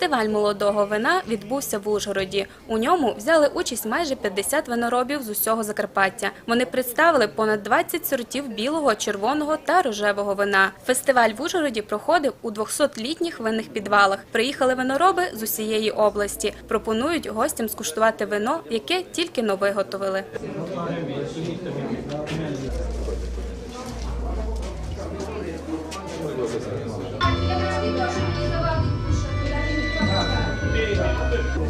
Фестиваль молодого вина відбувся в Ужгороді. У ньому взяли участь майже 50 виноробів з усього Закарпаття. Вони представили понад 20 сортів білого, червоного та рожевого вина. Фестиваль в Ужгороді проходив у 200-літніх винних підвалах. Приїхали винороби з усієї області. Пропонують гостям скуштувати вино, яке тільки но виготовили.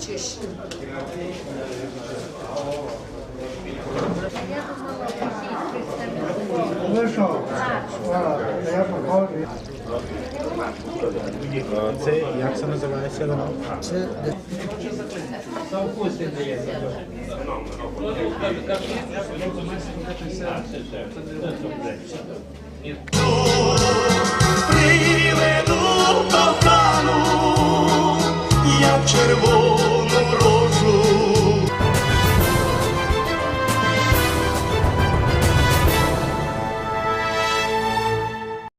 Cześć. Wyszło. Ja pochodzę. C, jak się nazywa? C. називається вино? Це приведу кохану, я в червоному